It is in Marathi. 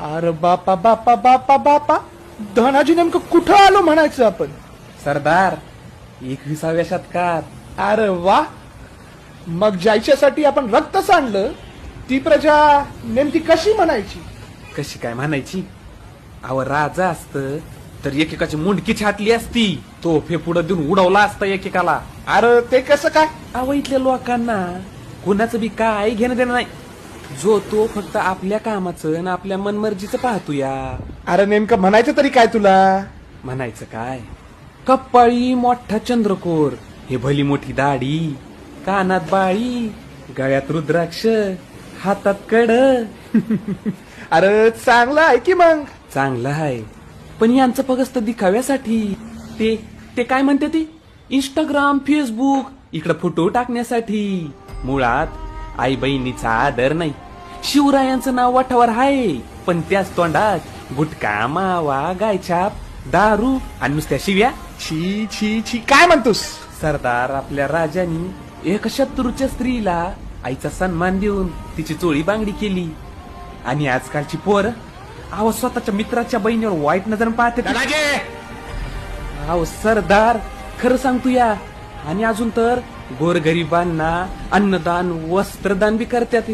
अरे बापा बापा बापा बापा. धनाजी नेमकं कुठं आलो म्हणायचं आपण? सरदार एकविसाव्या शतकात. अरे वा. मग ज्याच्यासाठी आपण रक्त सांडलं ती प्रजा नेमकी कशी म्हणायची? कशी काय म्हणायची? अव राजा असत तर एकेकाची मुंडकी छाटली असती. तो पुढं देऊन उडवला असता एकेकाला. अरे ते कसं काय? अव इथल्या लोकांना कुणाचं बी काय घेणं देणं नाही. जो तो फक्त आपल्या कामाचं आणि आपल्या मनमर्जीचं पाहतो या अरे नेमकं म्हणायचं तरी काय तुला? म्हणायचं काय? कप्पाळी मोठा चंद्रकोर हे भली मोठी दाढी कानात बाळी गळ्यात रुद्राक्ष हातात कड. अरे चांगलं आहे की मग? चांगलं आहे. पण यांचं फक्त दिखाव्यासाठी ते ते काय म्हणते ती? इंस्टाग्राम फेसबुक इकडे फोटो टाकण्यासाठी. मुळात आई बहिणीचा आदर नाही. शिवरायांचं नाव वाठावर आहे पण त्याच तोंडात गुटखा मावा गायछाप दारू आणि नुसत्या शिव्या. छी छी छी. काय म्हणतोस? सरदार आपल्या राजानी एका शत्रूच्या स्त्रीला आईचा सन्मान देऊन तिची चोळी बांगडी केली. आणि आजकालची पोर अहो स्वतःच्या मित्राच्या बहिणीवर वाईट नजर पाहते अहो सरदार खरं सांगतो या आणि अजून तर गोरगरिबांना अन्नदान वस्त्रदान बी करतात